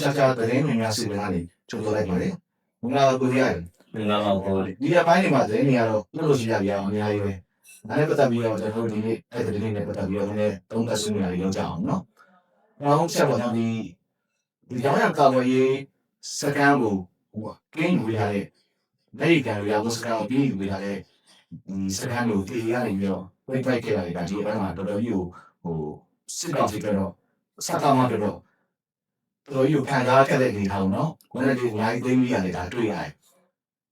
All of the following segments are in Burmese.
ချာချာသတင်းတွေများစီမံကနေကြိုးစားလိုက်ပါတယ်မင်္ဂလာပါကိုကြီးရတယ်မင်္ဂလာပါကိုဒီအပိုင်းတွေမှာသတင်းတွေကတော့လို့လို့ရှိရပြအောင်အများကြီးပဲဒါနဲ့ပတ်သက်ပြီးတော့ကျွန်တော်တို့ဒီနေ့အဲ့ဒီသတင်းတွေနဲ့ပတ်သက်ပြီးတော့နည်းနည်းသုံးသပ်ဆွေးနွေးရအောင်ကြအောင်နော်နောက်ဆက်တော့ဒီဒီကြောင်ရကာဝေးစကန်ကိုဟိုကင်းဝေးရတဲ့နေကန်ရအောင်စကန်ကိုပြီးဝေးရတဲ့ဒီစကန်ကိုတေးရနေပြီးတော့ပြိုက်ပိုက်ခဲ့ရတယ်ဒါဒီအပိုင်းမှာတော်တော်ကြီးကိုဟိုစစ်ကောင်စီကတော့စကားမှတော့ တော်တော်ကြီးကိုခံစားခဲ့တဲ့အနေထားပေါ့နော်ဘယ်နဲ့ဒီအများကြီးသိမ်းပြီးရတယ်ဒါတွေ့ရတယ်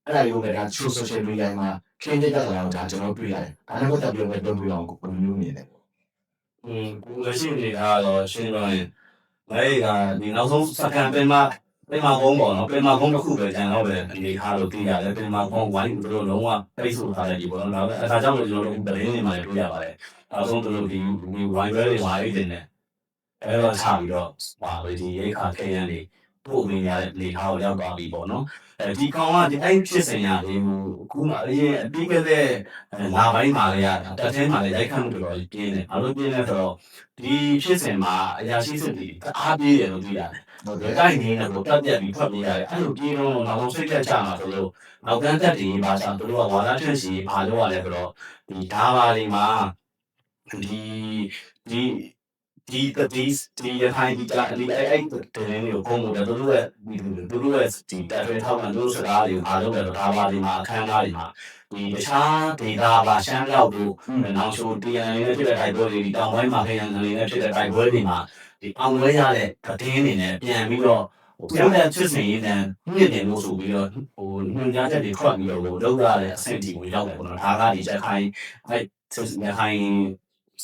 အဲ့ဒါတွေကိုလည်းဒါ true social media မှာခင်းတဲ့တက်လာတော့ဒါကျွန်တော်တွေ့ရတယ်။ဒါနဲ့ပတ်သက်ပြီးတော့ပြောပြအောင်ကိုဘယ်လိုမျိုးမြင်လဲอืมကိုလက်ရှိအနေထားတော့ရှင်းတော့ရင်မဲကဒီနောက်ဆုံးစကန်ပင်မပင်မကုန်းပေါ့နော်ပင်မကုန်းတစ်ခုပဲကျန်တော့ပဲအနေထားလို့သိရတယ်ပင်မကုန်းဝိုင်းတို့လုံးဝပိတ်ဆို့ထားတဲ့ဒီပေါ့နော်ဒါပဲအဲဒါကြောင့်လို့ကျွန်တော်တို့သတင်းတွေမှာလည်းတွေ့ရပါတယ်နောက်ဆုံးတို့ဒီဒီဝိုင်းဘဲတွေမှာအိတ်တင်နေ အဲတော့ချပြီးတော့ဟာဒီရိခါခဲရန်တွေပို့ပေးရတဲ့လေထားကိုရောက်သွားပြီပေါ့နော်အဲဒီကောင်ကဒီအဲ့ဖြစ်စင်ရလေးကိုအခုမှအရင်အပြီးကတဲ့လာပိုင်းမှာလည်းရတက်ထဲမှာလည်းရိုက်ခတ်မှုတော်တော်ကြီးပြင်းတယ်အားလုံးပြင်းနေဆိုတော့ဒီဖြစ်စင်မှာအရာရှိစစ်တွေအားပြေးတယ်လို့သိရတယ်။ဟုတ်။တယ်ဒါတိုင်းနေတော့တက်ပြက်ပြီးထွက်ပြေးရတယ်။အဲ့လိုပြေးတော့နောက်ဆုံးစိတ်သက်ကြမှာဆိုလို့နောက်ကန်းတက်တည်ပါစားတို့ကဝါဒထွက်စီဘာလို့ရလဲဆိုတော့ဒီဓာပါတွေမှာဒီဒီ ဒီဒီဒီရခိုင်ဒီကြာဒီအဲ့အဲ့တဲ့နေကိုပုံလို့တို့ရဲ့ဒီတို့ရဲ့ဒီတက်ထွေးထောက်ခံတို့စကားတွေအားလုံးလည်းဓာပါတွေမှာအခမ်းအနားတွေမှာဒီတခြားဒေတာပါရှမ်းရောက်တို့နောက်ချိုတီအန်နဲ့ဖြစ်တဲ့တိုက်ပွဲတွေဒီတောင်ပိုင်းမှာခရံတွေနဲ့ဖြစ်တဲ့တိုက်ပွဲတွေမှာဒီအောင်ဝဲရတဲ့သတင်းတွေနဲ့ပြန်ပြီးတော့ဟိုပြောတဲ့ချစ်စင်ရေးတန်မြင့်တယ်လို့ဆိုပြီးတော့ဟိုညွှန်ကြားချက်တွေထွက်ပြီးတော့ဟိုလောက်ရတဲ့အဆင့်ဒီကိုရောက်တယ်ပေါ့နော်ဒါကဒီချက်ခိုင်းအဲ့စစ်စင်ခိုင်း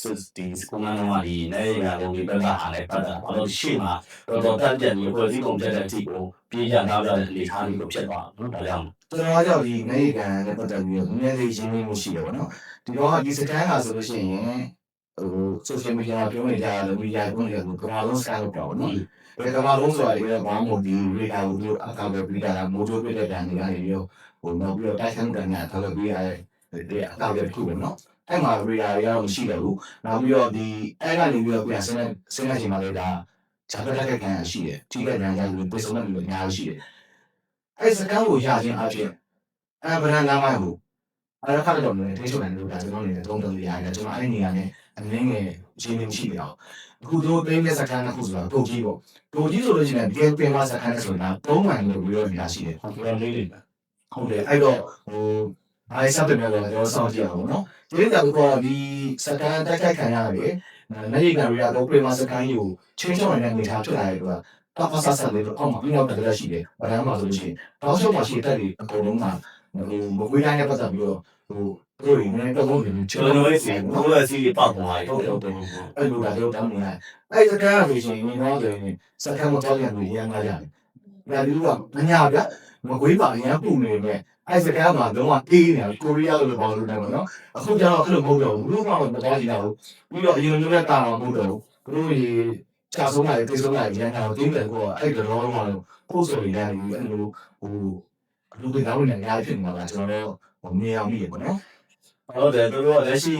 စစ်ဒီစကူမန်တော်ဒီနေရာကိုဒီဘက်ကဟာလည်းပတ်တာဘာလို့ရှေ့မှာတော့တော့တက်ပြက်ပြီးဖွဲ့စည်းပုံတက်တဲ့အထိကိုပြေးရနောက်ရတဲ့အနေထားမျိုးကိုဖြစ်သွားနော်ဒါကြောင့်။ကျွန်တော်ကကြောင့်ဒီနေကန်နဲ့ပတ်သက်ပြီးတော့နည်းနည်းလေးရင်းနှီးမှုရှိတယ်ပေါ့နော်။ဒီတော့ဒီစကန်ဟာဆိုလို့ရှိရင်ဟို social media မှာပြောနေကြတယ် media ကိုလည်းကမာလုံးစကန်လို့ပြောပါတော့။ဘယ်ကမာလုံးဆိုတာလေဘာမှမဒီ radar ကိုသူအကောင့်ပဲပြီးတာမိုးချိုးပြတဲ့တန်တွေကနေပြီးတော့ဟိုနောက်ပြီးတော့တိုက်ဆိုင်တဲ့ညာထားလို့ပြီးရတဲ့အကောင့်ပဲဖြစ်ပဲနော်။ အဲ့မှာ radar တွေကတော့မရှိတော့ဘူး။နောက်ပြီးတော့ဒီအဲ့ကနေပြီးတော့ပြန်ဆင်းနေဆင်းနေချိန်မှာလေဒါဂျာပတက်ကန်ရှိတယ်။ထိခိုက်ဒဏ်ရာရပြီးပြေဆုံးတဲ့လူတွေအများကြီးရှိတယ်။အဲ့စကန်ကိုရခြင်းအပြင်အဲ့ဗရန်လမ်းမိုင်းကိုအဲ့ခါတော့လည်းထိချုပ်တယ်လို့ဒါကျွန်တော်နေတုံးတုံးရရတယ်ကျွန်တော်အဲ့နေရာနဲ့အနည်းငယ်ရင်းနှီးရှိတယ်အောင်အခုတို့သိတဲ့စကန်တစ်ခုဆိုတာပုံကြီးပေါ့ပုံကြီးဆိုလို့ရှိရင်ဒီပင်မစကန်ဆိုတာသုံးမှန်လို့ပြောရများရှိတယ်ဟောပြောလေးတွေဟုတ်တယ်အဲ့တော့ဟို အားစပ်တယ်မျိုးတော့ကျွန်တော်စောင့်ကြည့်အောင်နော်ဒီလိုကတော့ဒီစကန်တိုက်ခိုက်ခံရတယ်နေရီကန်ရီယာတော့ပင်မစကန်ကြီးကိုချင်းချောင်းနေတဲ့အနေထားဖြစ်လာတဲ့အတွက်တော့ဖဆဆလေးတော့အောက်မှာပြီးတော့တကယ်ရှိတယ်ဗရန်မှာဆိုလို့ရှိရင်တောက်ချုပ်မှာရှိတဲ့တက်တွေအကုန်လုံးကဟိုမကွေးတိုင်းနဲ့ပတ်သက်ပြီးတော့ဟိုသူတို့ရင်းနေတော့ဘုံတွေချကျွန်ောတော်င်းတို့လေးစီစီဘိုးနော်ရဲ့စီတွေပောက်သွားပြီဟုတ်တယ်ဟုတ်တယ်အဲ့လိုလာတော့တောင်းနေရတယ်အဲ့စကားဆိုရှင်ဒီတော့ဆိုရင်စကားမတော်ရလို့ရမ်းလာရတယ် ဒါလူကမညာဗျမကွေးပါအရင်ပူနေမယ်အဲ့စကားမှာတော့အေးနေကိုရီးယားလိုပေါ့လို့တယ်ပေါ့နော်အခုကျတော့အဲ့လိုမဟုတ်တော့ဘူးလူကတော့မတော်ကြည့်တော့ဘူးပြီးတော့အရင်လိုနဲ့တာတော့မဟုတ်တော့ဘူးသူတို့ရေချဆုံးလာတယ်တိဆုံးလာတယ်ရန်တာကိုတင်းတယ်ကိုအဲ့ဒီတော့မှလို့ကိုယ်ဆိုရင်လည်းအဲ့လိုဟိုလူတွေတော့လည်းညာဖြစ်နေတာကျွန်တော်တို့ဟိုမြင်အောင်မြင်ပေါ့နော်ဟုတ်တယ်တို့တို့လက်ရှိ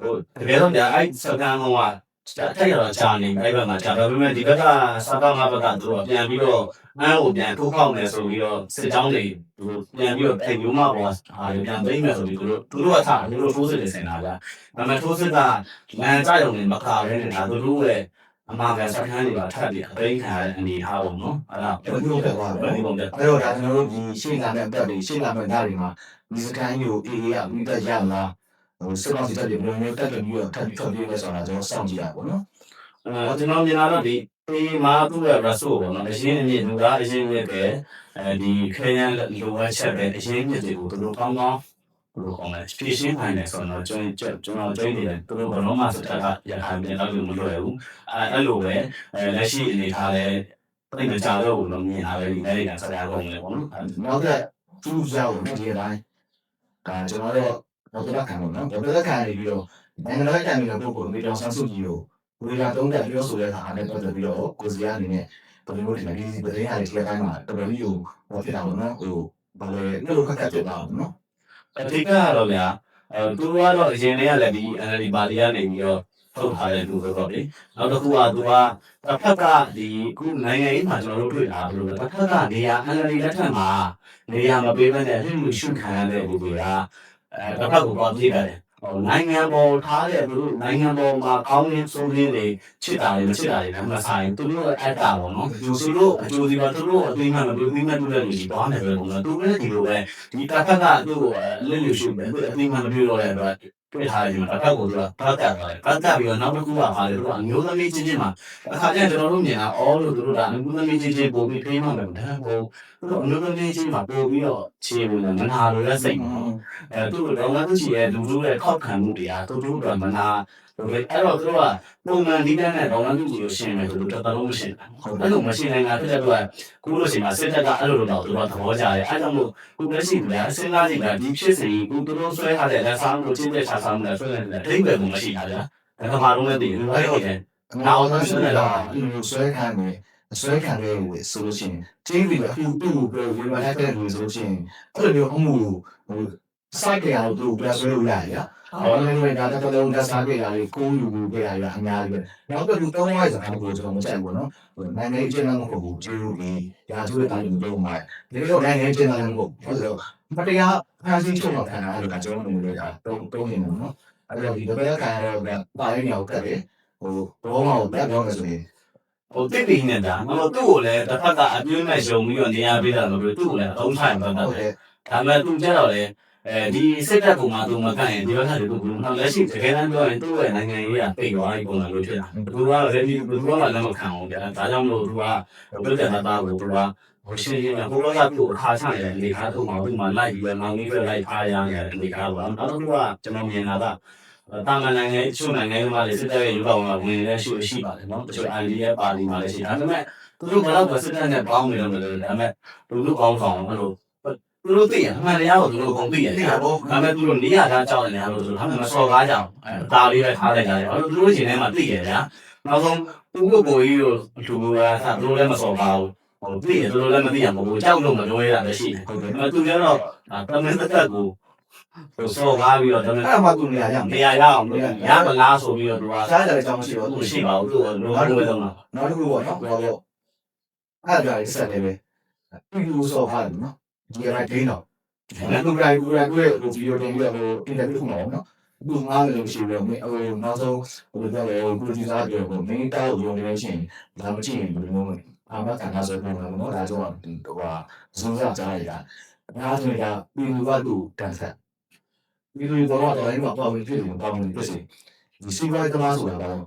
ဟိုတကယ်တော့ညာအဲ့စကန်ကောင်က တိုက်ရတော့ကြာနေအဲ့ဘက်မှာကြာဒါပေမဲ့ဒီဘက်ကစကားငါဘက်ကတို့ကပြန်ပြီးတော့အန်းကိုပြန်ထိုးပေါက်နေဆိုပြီးတော့စစ်ကြောင်းတွေတို့ပြန်ပြီးတော့အဲ့မျိုးမပေါ်ဟာပြန်သိမ်းမယ်ဆိုပြီးတို့တို့တို့ကထားတို့တို့ထိုးစစ်နေစင်တာဗျာဒါပေမဲ့ထိုးစစ်ကလမ်းကြရုံနဲ့မခါရဲနေတာတို့တို့ရဲ့အမှားကစကန်းတွေပါထပ်ပြီးအသိခံရတဲ့အနေထားပေါ့နော်အဲ့ဒါဘယ်လိုဖြစ်သွားလဲဘယ်လိုပုံပြအဲ့တော့ဒါကျွန်တော်တို့ဒီရှေ့လာတဲ့အတက်တွေရှေ့လာမယ့်ညတွေမှာဒီစကန်ကြီးကိုအေးအေးရပြီးတက်ရလား ဟိုစစ်ကောင်စီတက်တွေဘယ်လိုမျိုးတက်တယ်ပြီးတော့ထပ်ပြီးထွက်ပြေးလဲဆိုတာကျွန်တော်စောင့်ကြည့်ရပါဘောနော်အဲကျွန်တော်မြင်လာတော့ဒီဒီမှာသူ့ရဲ့ rasul ပေါ့နော်အရင်အမြင့်လူသားအရင်မြင့်ပဲအဲဒီခရမ်းလိုအပ်ချက်ပဲအရင်မြင့်တွေကိုသူတို့ကောင်းကောင်းဘယ်လိုကောင်းလဲဖြည့်ရှင်းနိုင်တယ်ဆိုတော့ကျွန်တော်ကျွန်တော်ကျွန်နေတယ်သူတို့ဘယ်တော့မှစတက်ကရခိုင်ပြန်တော့မလွယ်ဘူးအဲအဲ့လိုပဲအဲလက်ရှိအနေထားလဲပြိမကြတော့ဘူးလို့မြင်လာတယ်ဒီနေ့ကစကားကုန်လေပေါ့နော်နောက်တဲ့သူ့ရောက်နေဒီတိုင်းဒါကျွန်တော်တို့ တော့တက်ခံလို့နော်တက်ခံနေပြီးတော့နိုင်ငံတော်တိုင်ပင်ပုဂ္ဂိုလ်မိတော်ဆန်းစုကြည်ကိုဝေလာတုံးတက်ပြောဆိုတဲ့အခါနဲ့ပတ်သက်ပြီးတော့ကိုစီရအနေနဲ့ဘယ်လိုမျိုးဒီဒီပဒင်းအားတွေထဲတိုင်းမှာတော်တော်ကြီးကိုဟောဖြစ်တာပေါ့နော်ဟိုဘာလဲနှုတ်ခက်ခက်ဖြစ်တာပေါ့နော်အဓိကကတော့ဗျာအဲသူတို့ကတော့အရင်တည်းကလည်းဒီ NLD ပါတီကနေပြီးတော့ထုတ်ထားတဲ့လူပဲပေါ့လေနောက်တစ်ခုကသူကတစ်ဖက်ကဒီအခုနိုင်ငံရေးမှာကျွန်တော်တို့တွေ့တာဘယ်လိုလဲတစ်ဖက်ကနေရာအန်ဂလီလက်ထက်မှာနေရာမပေးဘဲနဲ့အမှုရှုခံရတဲ့လူတွေက အဲတစ်ဖက်ကိုပေါ်ကြည့်တယ်ဟိုနိုင်ငံပေါ်ထားတဲ့သူတို့နိုင်ငံပေါ်မှာကောင်းရင်းစိုးရင်းတွေချစ်တာတွေမချစ်တာတွေလည်းမဆိုင်သူတို့အတ္တပေါ့နော်သူတို့အကျိုးစီပါသူတို့အသိမှမပြုသိမှပြုတဲ့လူကြီးသွားနေပဲပုံစံသူလည်းဒီလိုပဲဒီတစ်ဖက်ကသူ့ကိုလစ်လျူရှုပဲသူအသိမှမပြုတော့တဲ့အတွက် တွေ့ထားရင်တစ်ဖက်ကိုသူကပတ်သက်သွားတယ်ပတ်သက်ပြီးတော့နောက်တစ်ခုကပါလေသူကအမျိုးသမီးချင်းချင်းမှာအခါကျရင်ကျွန်တော်တို့မြင်တာအော်လို့သူတို့ကအမျိုးသမီးချင်းချင်းပို့ပြီးထိမှမယ်ဒါဟိုသူတို့အမျိုးသမီးချင်းမှာပို့ပြီးတော့ခြေဝင်မနာလို့လည်းစိတ်မှာအဲသူတို့တော့ငါတို့ရှိရဲ့လူတို့ရဲ့ခောက်ခံမှုတရားသူတို့ကမနာ အဲ့တော့သူတို့ကပုံမှန်ဒီတန်းနဲ့တော့ငါတို့ကိုရှင်းမယ်ဆိုတော့တော်တော်မရှိဘူးအဲ့လိုမရှိနိုင်တာဖြစ်တဲ့အတွက်ကိုလိုရှိမှာစစ်တပ်ကအဲ့လိုတော့သူတို့သဘောကျတယ်အဲ့ကြောင့်မို့ကိုလက်ရှိကစဉ်းစားကြည့်တာဒီဖြစ်စဉ်ကိုသူတို့ဆွဲထားတဲ့လက်ဆောင်ကိုချင်းတဲ့ချာဆောင်နဲ့ဆွဲနေတဲ့အိဗယ်ကိုမရှိတာဗျာဒါကမှတော့လည်းတည်တယ်အဲ့တော့နောက်ဆုံးဆိုတော့ဒီဆွဲခံနေဆွဲခံနေလို့ဆိုလို့ရှိရင်ကျင်းပြီးအခုသူ့ကိုပြောဝေဘာတဲ့လူဆိုလို့ရှိရင်အဲ့လိုမျိုးအမှုဟိုစိုက် ကြရတော့သူ့ကိုပြဆွဲလို့ရတယ်ညာ။အော်လည်းလည်းဒါတော့တော့ဒါစားကြရတယ်ကိုယူကိုကြရအများကြီးပဲ။နောက်တော့လူသုံးဝိုင်းဆိုတာကိုကျွန်တော်မကြိုက်ဘူးနော်။ဟိုနိုင်ငံရေးကျင်းတဲ့မဟုတ်ဘူးကျေးဇူးကြီးရာဇဝတ်သားတွေတော့မှာ။ဒီလိုနိုင်ငံရေးကျင်းတဲ့မဟုတ်ဘူး။ဟုတ်တယ်။မတရားဖန်ဆင်းချုပ်တော့ခံတာအဲ့လိုကကျွန်တော်တို့လည်းတုံးတုံးနေတယ်နော်။အဲ့တော့ဒီဘက်ကခံရတော့ပါရင်းရောက်တယ်ဟိုဘောမောကိုတက်ပြောမယ်ဆိုရင်ဟိုတိတ်တိတ်နေတာငါတို့သူ့ကိုလည်းတစ်ဖက်ကအပြင်းမဲ့ရှုံပြီးတော့နေရာပေးတာမလို့သူ့ကိုလည်းအုံးထိုင်ပတ်တဟုတ်တ်တယ်တယ်ဒါပေမဲ့သူကြတော့လေ အဲဒီစစ်တပ်ကမှသူမကန်ရင်ဒီဘက်ကလူကဘူးနောက်လက်ရှိတကယ်တမ်းပြောရင်သူ့ရဲ့နိုင်ငံရေးကပိတ်သွားပြီပုံစံမျိုးဖြစ်တာသူကလည်းဒီသူကလည်းလက်မခံအောင်ဗျာဒါကြောင့်မလို့သူကပြည့်တဲ့သားကိုသူကဟိုရှင်းရင်းကဘိုးတော်ကသူ့အခါချနေတဲ့အနေခါသူ့မှာသူ့မှာလိုက်ပြီးတော့မောင်ကြီးပဲလိုက်အားရနေတဲ့အနေခါပေါ့နောက်တစ်ခုကကျွန်တော်မြင်တာကတာမန်နိုင်ငံချို့နိုင်ငံတွေမှာလည်းစစ်တပ်ရဲ့ယူကောင်ကဝင်နေတဲ့ရှိရှိပါတယ်နော်တချို့ IDF ပါတီမှာလည်းရှိဒါပေမဲ့သူတို့ဘယ်တော့စစ်တပ်နဲ့ပေါင်းနေလို့မလို့ဒါပေမဲ့လူလူကောင်းဆောင်အဲ့လို သူတို့သိရအမှန်တရားကိုသူတို့အကုန်သိရတယ်။ဒါပေမဲ့သူတို့နေရတာကြောက်နေတယ်လို့ဆိုတော့ဟာမစော်ကားကြအောင်အဲအသားလေးပဲထားလိုက်ကြတယ်။အဲ့တော့သူတို့ရှင်ထဲမှာသိရဗျာ။နောက်ဆုံးသူ့ကိုကိုကြီးတို့လူကသာသူတို့လည်းမစော်ကားဘူး။ဟိုသိရသူတို့လည်းမသိရမဟုတ်ဘူး။ကြောက်လို့မပြောရတာလည်းရှိတယ်။ဟုတ်တယ်။အဲ့သူကျတော့တမန်သက်သက်ကိုဟိုစော်ကားပြီးတော့တမန်အဲ့ဒါမှသူနေရာရမယ်နေရာရအောင်ရမလားဆိုပြီးတော့သူကစားကြတဲ့အကြောင်းမရှိတော့သူသူရှိရှိပါပါဘူးသူကလိုလိုပဲတော့လားနောက်တစ်ခုပေါ့နော်ဟောတော့အဲ့ဒါကြီးဆက်နေပဲပြီးလို့ဆိုပါတယ်နော် ဒီကနေ့ဒိန်းတော့အခုကအခုကအခုဗီဒီယိုတင်ပြီးတော့အင်တာဗျူးမှာနော်သူငားလို့ရှိတယ်ဟိုနောက်ဆုံးဟိုတော့လေပရိုဂျူဆာပြောကိုမင်းတောက်ရုံနေလို့ရှိရင်ဒါမကြည့်ရင်ဘယ်လိုမျိုးအာမခံရဆိုတော့နော်ဒါကြောင့်ဟိုဟာဇုံရကြားရတာဒါဆိုရင်ပြီးလို့ကသူတန်ဆက်ပြီးလို့တော့တော့အဲ့မှာပေါ့ပြီးဖြစ်တယ်ပေါ့ပြီးဖြစ်စီဒီစီဝိုင်းသမားဆိုတာတော့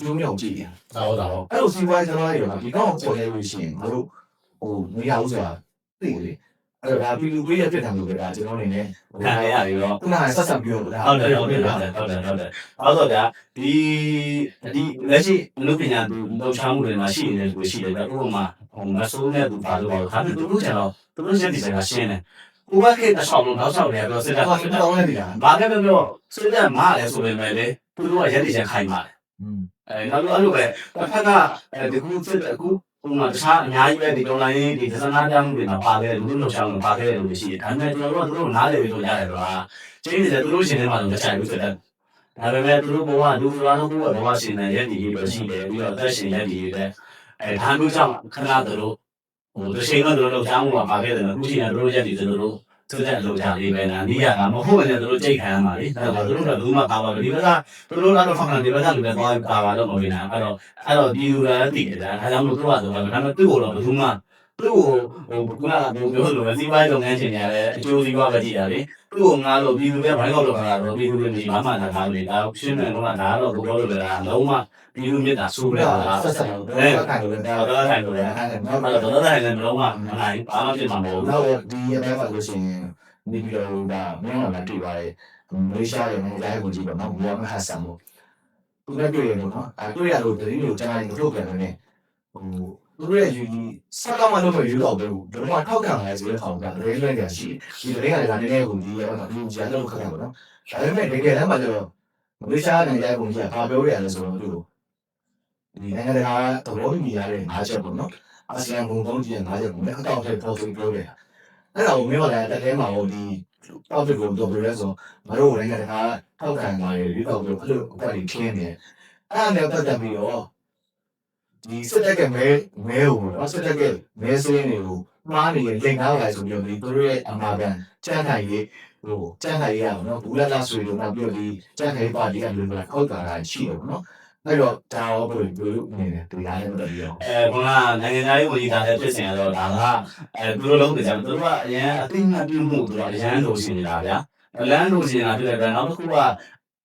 ကျုံးမြောင်ကြည့်ရင်ဟုတ်တာဟုတ်အဲ့လိုစီးပွားရေးသမားတွေကဒီကောင်ကိုပေါ်နေလို့ရှိရင်ငါတို့ဟိုမရဘူးဆိုတာ သိတယ်အဲ့တော့ဒါပြည်လူပေးရပြစ်တယ်လို့ပဲဒါကျွန်တော်အနေနဲ့ဟိုခံရပြီတော့ခုနကဆက်ဆက်ပြောလို့ဒါဟုတ်တယ်ဟုတ်တယ်ဟုတ်တယ်ဟုတ်တယ်ဟုတ်တယ်အဲ့တော့ဗျာဒီဒီလက်ရှိလူပညာသူလောက်ချောင်းမှုတွေမှာရှိနေတဲ့လူရှိတယ်ဗျာဥပမာဟိုမဆိုးတဲ့သူပါလို့ပါဒါပေမဲ့သူတို့ကျတော့သူတို့ချက်ဒီဆိုင်ကရှင်းတယ်ဥပခေတစ်ချောင်းလုံးနောက်ချောင်းလည်းပြောစစ်တပ်ဟောကျွန်တော်လည်းဒီလားဘာပဲပြောစစ်တပ်မားလဲဆိုပေမဲ့လေသူတို့ကရက်ဒီချက်ခိုင်းပါလေอืมအဲနောက်တော့အဲ့လိုပဲတစ်ဖက်ကအဲဒီခုစစ်အခု ဟိုမှာတခြားအများကြီးပဲဒီ online ဒီသစနာကြောင်းတွေမှာပါခဲ့တယ်လူတို့လောက်ချောင်းတွေပါခဲ့တယ်လို့ရှိတယ်ဒါပေမဲ့ကျွန်တော်တို့ကသူတို့နားလည်ပြီးတော့ရတယ်ကွာကျင်းနေတယ်သူတို့ရှင်ထဲမှာတော့မချိုက်ဘူးဆိုတော့ဒါပေမဲ့သူတို့ဘဝလူဖလာတို့ဘဝဘဝရှင်နေရဲ့ဒီလိုပဲရှိတယ်ပြီးတော့အသက်ရှင်ရဲ့ဒီတဲ့အဲဒါမျိုးကြောင့်ခဏတို့ဟိုတစ်ချိန်တော့တို့လောက်ချောင်းမှာပါခဲ့တယ်အခုချိန်ကတို့ရဲ့ဒီတို့တို့ သူတဲ့လောက်ချလေးပဲနာနီးရတာမဟုတ်ဘူးလေတို့ကြိတ်ခံရမှာလေဒါတော့တို့ကဘူးမှပါပါဒီဘက်ကတို့တို့ကတော့ဖောက်ခံဒီဘက်ကလူပဲသွားပါပါတော့မဝင်နိုင်အဲ့တော့အဲ့တော့ဒီလူလည်းတည်တယ်ဒါကြောင့်မို့တို့ကတော့ဒါပေမဲ့သူ့ကိုတော့ဘူးမှ သူ့ကိုဟိုခုနကပြောလို့ပဲစီးပွားရေးလုပ်ငန်းရှင်ရတယ်အကျိုးစီးပွားပဲကြည့်ရတယ်သူ့ကိုငါလို့ပြည်သူတွေဘိုင်းကောက်လို့ခါတော့ပြည်သူတွေဒီမှမှလာတာလေဒါရှင်းတယ်တော့ဒါတော့ဘောလို့လည်းလုံးဝပြည်သူမြစ်တာဆိုးဘပြယ်တာကလားဆက်ဆက်လို့တော့ခိုင်လို့လည်းတော့တော့ထိုင်လို့လည်းအဲ့တော့တော့တော့ထိုင်လည်းလုံးဝမနိုင်ဘာမှဖြစ်မှာမဟုတ်ဘူးတော့ဒီရဲ့ဘက်ကလို့ရှိရင်နေပြီးတော့ဒါမင်းကလည်းတွေ့ပါတယ်မလေးရှားရဲ့နိုင်ငံရေးဝန်ကြီးပေါ့နော်ဘူဝမ်ဟတ်ဆန်မို့သူလည်းတွေ့ရလို့နော်အဲတွေ့ရလို့တတိယကျွန်တော်တို့ပြန်နေဟို သူတို့ရဲ့ယူကြီးစကားမှလို့မယူတော့ဘူးဘယ်မှာထောက်ခံလဲဆိုတဲ့ကောင်ကလေးလွဲကြရှိဒီလေးကလည်းနည်းနည်းကိုဒီရဲ့နော်ဒီကြာတော့ခက်တယ်ပေါ့နော်ဒါပေမဲ့တကယ်တမ်းမှာကျတော့မလေးရှားနိုင်ငံရေးဝန်ကြီးကဘာပြောရလဲဆိုတော့သူတို့ဒီနိုင်ငံတကာသဘောတူညီရတဲ့၅ချက်ပေါ့နော်အာဆီယံဘုံသုံးကြီးရဲ့၅ချက်ကိုလည်းအကောင့်ထဲပေါ်ပြီးပြောတယ်အဲ့ဒါကိုမင်းကလည်းတက်ထဲမှာဟိုဒီ topic ကိုတော့ဘယ်လဲဆိုမတို့လည်းတခါထောက်ခံလာရပြီးတော့အဲ့လိုအပတ်ကြီးခင်းနေအဲ့ဒါနဲ့ပတ်သက်ပြီးတော့ ဒီစစ်တပ်ကမဲမဲဟိုနော်စစ်တပ်ကမဲစင်းတွေကိုမှားနေရင်တင်ကားလာဆိုပြီးတော့ဒီသူတို့ရဲ့အမှားကန်ကြမ်းခိုင်ရေးဟိုကြမ်းခိုင်ရေးရအောင်နော်ဘူးလာလာဆွေတို့နောက်ပြီးတော့ဒီကြမ်းခိုင်ပါတီကလူတွေကခောက်တာတာရှိတယ်ပေါ့နော်အဲ့တော့ဒါရောဘယ်လိုဘယ်လိုနေလဲဒီရားလည်းမတော်ဘူးရောအဲဘုရားနိုင်ငံသားရေးဝန်ကြီးသားတဲ့ဖြစ်စဉ်ကတော့ဒါကအဲသူတို့လုံးနေကြတယ်သူတို့ကအရင်အသိမှတ်ပြုမှုသူတို့အရင်လိုချင်နေတာဗျာအလန်းလိုချင်တာဖြစ်တဲ့အတွက်နောက်တစ်ခုက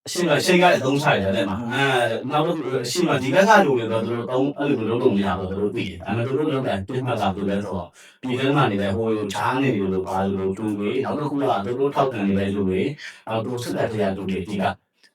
အရှင်းမရှိတ်ကအသုံးချရတယ်တဲ့မှာအဲနောက်တစ်ခုအရှင်းမဒီဘက်ကလူတွေတော့သူတို့သုံးအဲ့လိုလုံးလုံးမရတော့သူတို့သိတယ်အဲမဲ့သူတို့လုံးတယ်ပြင်းမှတ်ကသူလည်းဆိုတော့ဒီထဲမှာနေတဲ့ဟိုချားနေလို့ပါလို့တူတွေနောက်တစ်ခုကသူတို့ထောက်ခံနေတဲ့လူတွေနောက်သူစစ်တပ်တရားလူတွေဒီက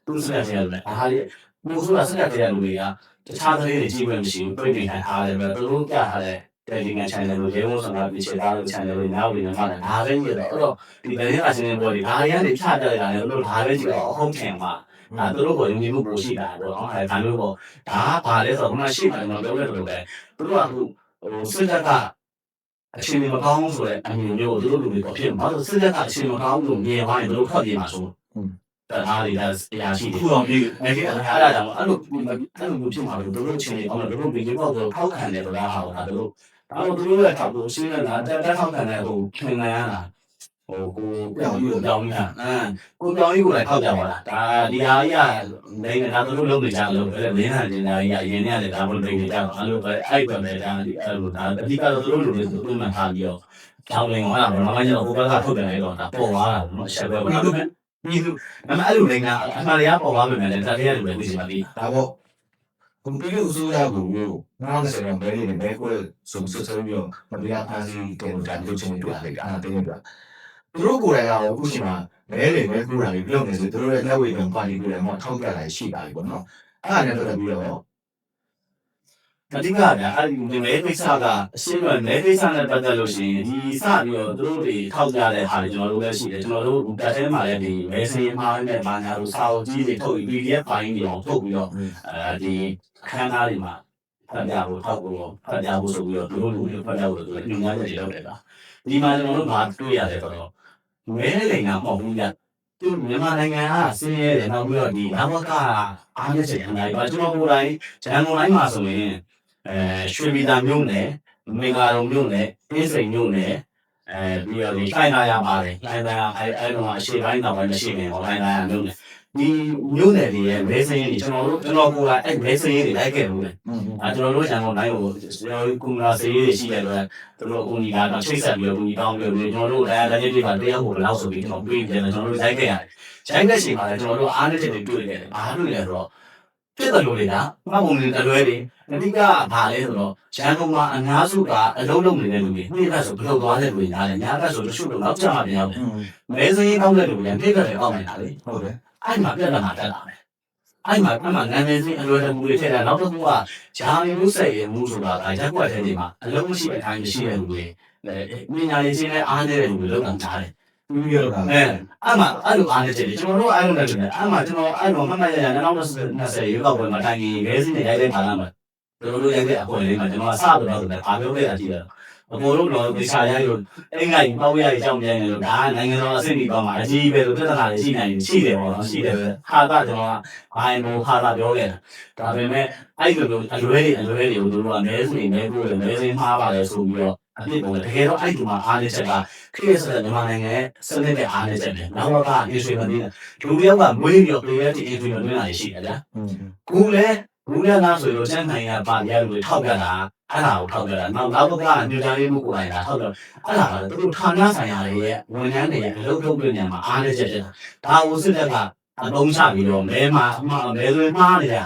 သူစစ်တပ်တရားလူတွေအားလေးဘိုးဆိုတာစစ်တပ်တရားလူတွေကတခြားသတင်းတွေကြည့်ခွင့်မရှိဘူးပြည်နေထိုင်ထားတယ်ပဲသူတို့ပြထားတဲ့ Telegram channel လို့ရေဝန်းဆောင်တာပြချေသားလို့ channel လို့နောက်ဝင်မှာဒါပဲကြည့်တော့အဲ့တော့ဒီသတင်းအချင်းပေါ်ဒီဒါတွေကနေဖြတ်တက်လာတယ်လို့ဒါပဲကြည့်တော့အဟုတ်ထင်ပါဒါသူတို့ကယုံကြည်မှုပိုရှိတာပေါ့နော်အဲဒါမျိုးပေါ့ဒါကဘာလဲဆိုတော့ခုနရှိမှကျွန်တော်ပြောတဲ့လိုပဲသူတို့ကအခုဟိုစစ်တပ်ကအချင်းမကောင်းဆိုတဲ့အမြင်မျိုးကိုသူတို့လူတွေပေါ့ဖြစ်မှာဆိုစစ်တပ်ကအချင်းမကောင်းလို့မြင်သွားရင်သူတို့ဖတ်ပြေမှာဆိုတအားတွေအရာရှိတယ်ခုအောင်ပြီအဲ့ဒီအဲ့ဒါကြောင့်အဲ့လိုအဲ့လိုမျိုးဖြစ်မှာလို့တို့တို့ချင်းနေအောင်လို့တို့ဘီဂျီဘောက်ကိုထောက်ခံတယ်ဆိုတာဟာဒါတို့ဒါတော့တို့ရဲ့ထောက်လို့ရှင်းနေတာတက်တက်ထောက်ခံတဲ့ဟိုခင်နိုင်ရတာဟိုကိုပြောင်းပြီးပြောင်းပြီးအမ်ကိုပြောင်းပြီးကိုလည်းထောက်ကြပါလားဒါဒီဟာကြီးကနေဒါတို့လုံးနေကြလို့အဲ့လင်းဟန်တ င်တာကြီးအရင်ကလည်းဒါမှမဟုတ်နေကြတော့အဲ့လိုပဲအဲ့ပဲလေဒါဒီအဲ့လိုဒါအဓိကတော့တို့လူတွေဆိုတို့မှထားပြီးတော့ကြောင်းလင်းသွားတာဘာမှမကျတော့ဟိုဘက်ကထုတ်တယ်လေတော့ဒါပေါ်သွားတာနော်အချက်ပဲဘာလို့လဲဒီလိုအမှအဲ့လိုလည်းကအမှန်တရားပေါ်သွားပြီမယ်လေဒါတရားလူတွေသိချင်ပါပြီဒါပေါ့ကွန်ပျူတာအစိုးရကိုနောက်ဆက်ရမယ်လေဘယ်ကိုစုံစမ်းပြီး တော့မတရားဖန်ဆီးတယ်လို့ဒါလုပ်ချင်တယ်လိုက်တာအဲ့ဒါတင်းနေတာသူတို့ကိုယ်တိုင်ကတော့အခုချိန်မှာမဲလေမဲကူတာတွေပြုတ်နေဆိုသူတို့ရဲ့လက်ဝဲကပါတီကိုလည်းမထောက်ပြလိုက်ရှိပါပြီပေါ့နော်အဲ့ဒါနဲ့ပတ်သက်ပြီးတော့ အဓိကဗျာအဲ့ဒီမဲကိစ္စကအရှင်းမဲ့မဲကိစ္စနဲ့ပတ်သက်လို့ရှိရင်ဒီစပြီးတော့သူတို့တွေထောက်ကြတဲ့ဟာတွေကျွန်တော်တို့လည်းရှိတယ်ကျွန်တော်တို့တက်ထဲမှာလည်းဒီမဲစင်းမှားနဲ့မာညာတို့စာအုပ်ကြီးတွေထုတ်ပြီး PDF ဖိုင်တွေအောင်ထုတ်ပြီးတော့အဲဒီအခမ်းအနားတွေမှာဖတ်ပြဖို့ထောက်ဖို့ဖတ်ပြဖို့ဆိုပြီးတော့သူတို့လူတွေဖတ်ပြဖို့ဆိုပြီးညွှန်ကြားချက်တွေလုပ်တယ်ဗျာဒီမှာကျွန်တော်တို့ဘာတွေ့ရလဲဆိုတော့မဲလိန်ကမဟုတ်ဘူးဗျာသူမြန်မာနိုင်ငံကဆင်းရဲတယ်နောက်ပြီးတော့ဒီအဘကအားရချက်အများကြီးပါကျွန်တော်ကိုယ်တိုင်ဂျန်ကုန်တိုင်းမှာဆိုရင် အဲရွှေပြည်သာမြို့နယ်မင်္ဂလာတုံမြို့နယ်အင်းစိန်မြို့နယ်အဲပြီးတော့ဒီခိုင်နာရပါတယ်ခိုင်နာရအဲအဲတော့အရှိပိုင်းတော့မရှိနေဘူးခိုင်နာရမြို့နယ်ဒီမြို့နယ်တွေရဲ့မဲစင်းတွေကျွန်တော်တို့ကျွန်တော်ကိုယ်ကအဲမဲစင်းတွေလိုက်ခဲ့ဘူးလေအဲကျွန်တော်တို့ရန်ကုန်တိုင်းကိုကျွန်တော်ကုမ္ပဏီစေးတွေရှိတဲ့အတွက်သူတို့အကူကြီးကတော့ချိတ်ဆက်ပြီးတော့ကူကြီးတောင်းပြီးတော့ကျွန်တော်တို့အဲတကယ်ကြီးပါတရားကိုလောက်ဆိုပြီးကျွန်တော်ပြေးတယ်ကျွန်တော်တို့လိုက်ခဲ့ရတယ်ချိုင်းတဲ့ချိန်မှာလည်းကျွန်တော်တို့အားနဲ့ချက်တွေတွေ့ခဲ့တယ်အားတွေ့တယ်ဆိုတော့ ဖြစ်တယ်လို့လေကမှတ်ပုံတွေအလွဲတွေအဓိကဘာလဲဆိုတော့ရန်ကုန်မှာအများစုကအလုံးလုံးနေတဲ့လူတွေနေ့ဘက်ဆိုဘလို့သွားတဲ့လူတွေနားတယ်ညဘက်ဆိုတချို့တော့နောက်ကျမှပြန်ရောက်တယ်မဲစင်းကောင်းတဲ့လူတွေနေ့ဘက်လည်းကောင်းနေတာလေဟုတ်တယ်အဲ့မှာပြဿနာတက်လာတယ်အဲ့မှာအမှနာမည်စင်းအလွယ်တကူတွေထည့်တာနောက်တစ်ခုကဂျာမီမှုစိတ်ရမှုဆိုတာကရက်ွက်တဲ့နေမှာအလုံးမရှိတဲ့အတိုင်းမရှိတဲ့လူတွေအဲပညာရေးစင်းနဲ့အားနေတဲ့လူတွေလောက်အောင်ကြားတယ် ပြီးပြီးတော့တာအဲအဲ့မှာအဲ့လိုအားနေတယ်ကျွန်တော်တို့အဲ့လိုနဲ့တူတယ်အဲ့မှာကျွန်တော်အဲ့လိုမှတ်မှတ်ရရ2020ရွေးကောက်ပွဲမှာတိုင်ကြီးရဲစင်းနဲ့ရိုက်တဲ့ခါလာမှာကျွန်တော်တို့ရိုက်တဲ့အပွဲလေးမှာကျွန်တော်ကစတော့ဆိုတော့ဘာပြောလဲအကြည့်တယ်အပေါ်လို့တော့ဒီစားရိုက်လို့အင်္ဂါကြီးပေါ့ရည်ကြောင်းပြန်နေလို့ဒါနိုင်ငံတော်အဆင့်ဒီပေါ်မှာအကြီးပဲလို့ပြဿနာတွေရှိနိုင်ရှိတယ်ပေါ့နော်ရှိတယ်ပဲဟာကကျွန်တော်ကဘိုင်းမို့ဟာကပြောခဲ့တာဒါပေမဲ့အဲ့လိုမျိုးအလွဲတွေအလွဲတွေကိုတို့ကအမဲစနေမဲကိုလည်းမဲစင်းမှားပါလေဆိုပြီးတော့ အပြစ်ပေါ်တယ်တကယ်တော့အဲ့ဒီမှာအားနေချက်ကခေတ်ဆက်မြန်မာနိုင်ငံရဲ့စနစ်နဲ့အားနေချက်တယ်နောက်တော့ကအင်ဆွေမတင်းလူတယောက်ကမွေးပြီးတော့ player တီအင်ဆွေမတင်းတာရှိတယ်ဗျာอืมကူလည်းဘူးလည်းလားဆိုလို့ကျန်းနိုင်ရပါရလူတွေထောက်ပြတာအဲ့ဒါကိုထောက်ပြတာနောက်နောက်ဘက်ကညွှန်ကြားရေးမှုကိုလိုက်တာထောက်ပြအဲ့ဒါကသူတို့ဌာနဆိုင်ရာတွေရဲ့ဝန်ထမ်းတွေရဲ့အလုပ်လုပ်တဲ့နေရာမှာအားနေချက်တယ်ဒါကိုစစ်တပ်ကအလုံးချပြီးတော့မဲမှာအမှားမဲဆိုရင်မှားနေရ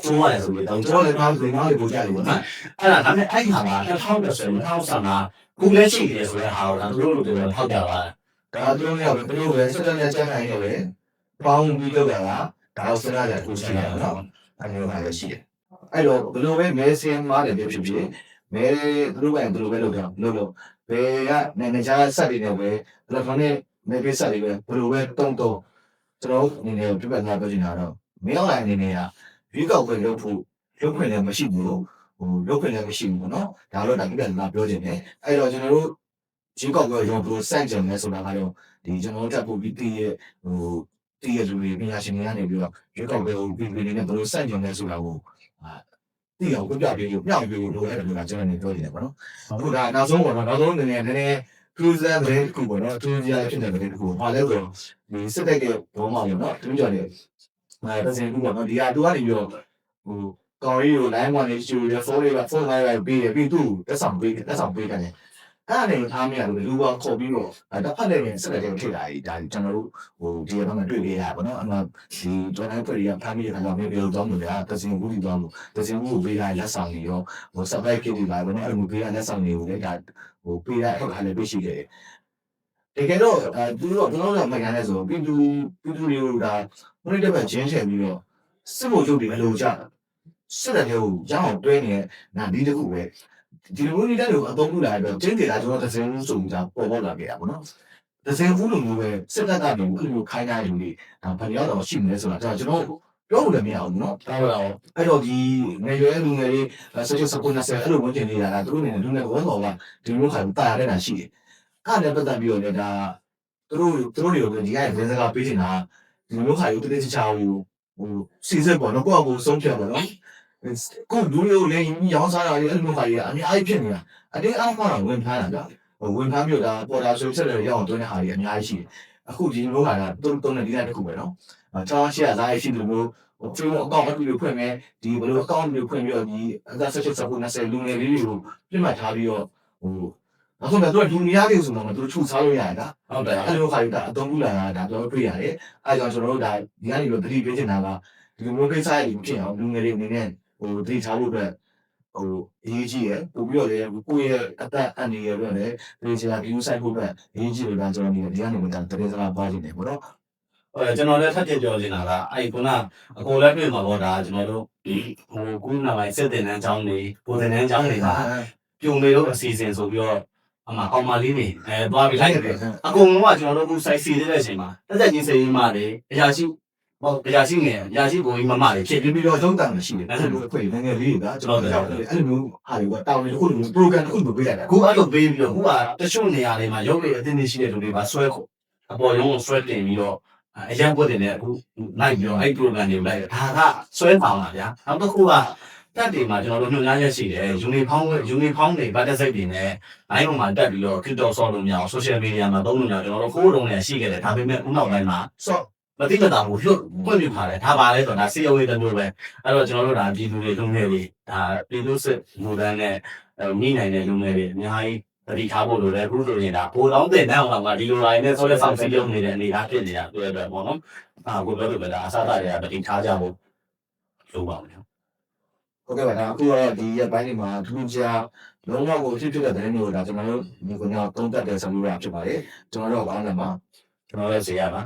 ခိုးရတယ်ဆိုပြီးတော့ကျွန်တော်လည်းကောင်းတယ်ငါ့လေးကိုကြားတယ်ပေါ့နော်အဲ့ဒါဒါပေမဲ့အဲ့ဟာက2010 2015ကူလည်းရှိတယ်ဆိုတဲ့ဟာကိုဒါသူတို့လူတွေထောက်ပြသွားတယ်ဒါသူတို့လည်းဘယ်လိုပဲစက်တက်နဲ့ကြားနိုင်တယ်ပဲပေါင်းပြီးတော့တာကဒါတော့စရရကိုရှိတယ်နော်အဲ့လိုပါပဲရှိတယ်အဲ့တော့ဘယ်လိုပဲမဲစင်းမားတယ်ဖြစ်ဖြစ်ဖြစ်မဲသူတို့ကသူတို့ပဲလုပ်ကြလို့လို့ဘယ်ကနိုင်ငံခြားဆက်တွေနဲ့ပဲဘယ်လိုနဲ့မဲပေးဆက်တွေပဲဘယ်လိုပဲတုံးတုံးကျွန်တော်အနေနဲ့ပြပတ်သားပြောချင်တာတော့မင်းအောင်လိုင်းအနေနဲ့က ရွေးကောက်ပွဲလုပ်ဖို့လုပ်ခွင့်လည်းမရှိဘူးဟိုလုပ်ခွင့်လည်းမရှိဘူးပေါ့နော်ဒါတော့ဒါပြပတ်သားပြောချင်တယ်အဲ့တော့ကျွန်တော်တို့ရွေးကောက်ပွဲရောဘယ်လိုစန့်ကျင်လဲဆိုတာကတော့ဒီကျွန်တော်တို့တက်ဖို့ပြီးတည်ရဲ့ဟိုတည်ရဲ့လူတွေပညာရှင်တွေကနေပြီးတော့ရွေးကောက်ပွဲကိုပြည်ပြည်နေနဲ့ဘယ်လိုစန့်ကျင်လဲဆိုတာကိုအာတည်အောင်ပြပြပေးလို့မျှဝေပေးလို့လိုရတယ်လို့ကကျွန်တော်နေပြောနေတယ်ပေါ့နော်အခုဒါနောက်ဆုံးပေါ့နော်နောက်ဆုံးအနေနဲ့နည်းနည်း cruiser တဲ့ခုပေါ့နော်သူကြီးရဖြစ်တဲ့တဲ့ခုဘာလဲဆိုတော့ဒီစစ်တပ်ရဲ့ဘောမှာပေါ့နော်သူကြောင့်လေ အဲတစ်စင်ခုပေါ့နော်ဒီဟာသူကနေပြီးတော့ဟိုကောင်ရီကို line 1နေရှူရဖုန်းလေးကဖုန်းလိုက်လိုက်ပြီးရပြီးသူ့တက်ဆောင်ပေးတက်ဆောင်ပေးတယ်အဲ့ဒါနဲ့အားမရလို့လူကခေါ်ပြီးတော့တစ်ဖက်နဲ့စစ်တပ်ရဲ့ထိတာကြီးဒါကျွန်တော်တို့ဟိုဒီဘက်မှာတွေ့ခဲ့ရပါတော့အမှဒီဒေါ်လာပြည်ကဖမ်းမိတဲ့ခါကျမျိုးပြောတော့မျိုးဗျာတစင်ဘူးပြီးတော့တစင်ဘူးကိုပေးထားလက်ဆောင်ကြီးရောဟို surprise ဖြစ်ပြီးပါဘယ်နဲ့အဲ့လိုပေးရလက်ဆောင်တွေကိုလည်းဒါဟိုပေးရဟုတ်ခါလည်းပေးရှိခဲ့တယ် တကယ်တော့အဲသူတို့ကျွန်တော်တို့မှန်ကန်လဲဆိုပြည်သူပြည်သူတွေကိုဒါဘယ်လိုတပတ်ချင်းချင်ပြီးတော့စစ်ဖို့ချုပ်တွေအလိုကြစစ်တဲ့ကိုရအောင်တွဲနေတဲ့နာဒီတစ်ခုပဲဒီလိုမျိုးနေတဲ့ကိုအသုံးပြုလာတဲ့ကျင်းတယ်လားကျွန်တော်တစင်ဘူးစုံကြပေါ်ပေါက်လာခဲ့တာပေါ့နော်တစင်ဘူးလိုမျိုးပဲစစ်တပ်ကနေအဲ့လိုမျိုးခိုင်းထားတဲ့လူတွေဒါဘယ်ရောက်တော့ရှိမလဲဆိုတာကျွန်တော်ပြောလို့လည်းမရဘူးနော်တာပါတော့အဲ့တော့ဒီငယ်ရွယ်လူငယ်လေးဆက်ချက်စကုနာဆယ်အဲ့လိုဝင်ကျင်နေတာကသူတို့နေလူငယ်ဘောတော်ကဒီလိုခါတာရတဲ့တာရှိတယ်။ အဲ့ဒါနဲ့ပတ်သက်ပြီးတော့လည်းဒါသူတို့သူတို့တွေကိုဒီကရဲ့သတင်းစကားပေးနေတာဒီလိုခါယူတတိချာဟိုဟိုစီစစ်ပေါ့နော်ကိုယ့်အကူဆုံးဖြတ်ပေါ့နော်။ကိုလူတွေကိုလည်းရောင်းစားတာတွေအဲ့လိုခါကြီးအများကြီးဖြစ်နေတာအတင်းအားမတော့ဝင်ဖမ်းတာဗျ။ဟိုဝင်ဖမ်းပြီးတော့ဒါပေါ်တာဆိုချက်တွေရအောင်တွင်းတဲ့ဟာတွေအများကြီးရှိတယ်။အခုဒီလိုခါကသူတို့တုံးတဲ့ဒီတိုင်းတစ်ခုပဲနော်။အဲချောင်းရှိရသားရှိတယ်လို့ဟို Facebook account အတူတူဖွင့်မယ်ဒီဘယ်လို account တွေဖွင့်ပြီးတော့ဒီအသက်ဆက်ချက်စကုနာဆယ်လူငယ်လေးတွေကိုပြတ်မှတ်ထားပြီးတော့ဟို အခုတော့သူကလူများလေးဆိုတော့သူတို့ချုပ်စားလို့ရရတာဟုတ်တယ်အဲ့လိုခါယူတာအသုံးပြုလာတာဒါတော့တွေ့ရတယ်အဲကြောင့်ကျွန်တော်တို့ဒါဒီကနေပြီးတတိပေးချင်တာကဒီလိုမျိုးကိစ္စတွေဖြစ်အောင်လူငယ်တွေအနေနဲ့ဟိုတတိထားဖို့အတွက်ဟိုအရေးကြီးရယ်ပို့ပြီးတော့လေကိုယ့်ရဲ့အသက်အန္တရာယ်တွေလည်းဒီချာ view site ဖို့အတွက်အရေးကြီးတယ်ဒါကျွန်တော်ဒီဒီကနေမှတရေစကားပါနေတယ်ပေါ့နော်အဲကျွန်တော်လည်းထပ်ကြပြောနေတာကအဲ့ခုနအကိုလည်းတွေ့မှာပေါ့ဒါကျွန်တော်တို့ဒီဟိုကုနာပိုင်းစစ်တင်တန်းအကြောင်းတွေပုံတင်တန်းအကြောင်းတွေကပြုံနေလို့အစီအစဉ်ဆိုပြီးတော့ အမအောင်မလေးနေအဲသွားပြီးလိုက်တယ်အကုန်လုံးကကျွန်တော်တို့ခုစိုက်စီနေတဲ့အချိန်မှာတက်တက်ချင်းစိရင်မတွေအရာရှိဟောအရာရှိငယ်အရာရှိဘုံကြီးမမတွေဖြစ်ဒီပြီးတော့သုံးတန်မရှိတယ်အဲ့လိုအခွင့်ငယ်လေးကကျွန်တော်ကြောက်တယ်အဲ့လိုမျိုးဟာတွေကတောင်းနေခုလို program တစ်ခုလိုပေးလိုက်တာခုအဲ့လိုပေးပြီးတော့ခုကတချို့နေရာတွေမှာရုပ်တွေအတင်းတင်းရှိတဲ့လူတွေပါဆွဲခုအပေါ်ရုံးကိုဆွဲတင်ပြီးတော့အရန်ပွက်တင်တဲ့အခုလိုက်ပြီးတော့အဲ့ program တွေလိုက်ဒါကဆွဲဆောင်တာဗျာနောက်တစ်ခုက တက်တွေမှာကျွန်တော်တို့ညွှန်ကြားရက်ရှိတယ်ယူနီဖောင်းယူနီဖောင်းတွေဗတ်တက်စိတ်တွေနဲ့အိုင်းပေါ်မှာတက်ပြီးတော့ crypto ဆော့လို့မရအောင် social media မှာသုံးလို့မရအောင်ကျွန်တော်တို့ခိုးတုံးနေရှိခဲ့တယ်ဒါပေမဲ့ခုနောက်ပိုင်းမှာဆော့မတိမတာဘူးလွတ်ပွင့်ပြထားတယ်ဒါပါလဲဆိုတော့ဒါစီအဝေးတစ်မျိုးပဲအဲ့တော့ကျွန်တော်တို့ဒါပြည်သူတွေလူငယ်တွေဒါပြည်သူစစ်လူတန်းနဲ့မိနိုင်တဲ့လူငယ်တွေအများကြီးတတိထားဖို့လိုတယ်အခုဆိုရင်ဒါပိုလောင်းတဲ့တန်းအောင်ကဒီလိုလိုက်နဲ့ဆိုတဲ့ဆောင်စီလုံးနေတဲ့အနေအထားဖြစ်နေတာတွေ့ရတဲ့ပေါ့နော်အာကိုပြောလို့ပဲဒါအစားအစာတွေကတတိထားကြဖို့လိုပါမယ် ဟုတ်ကဲ့ပါဒါအခုတော့ဒီရက်ပိုင်းတွေမှာသူတို့ကြာလုံးဝကိုအဖြစ်ဖြစ်တဲ့တဲ့မျိုးဒါကျွန်တော်တို့ဒီကောင်ကသုံးသက်တဲ့ဆံလို့ရဖြစ်ပါတယ်ကျွန်တော်တို့အောင်းလည်းမှာကျွန်တော်လည်းဇေယျပါ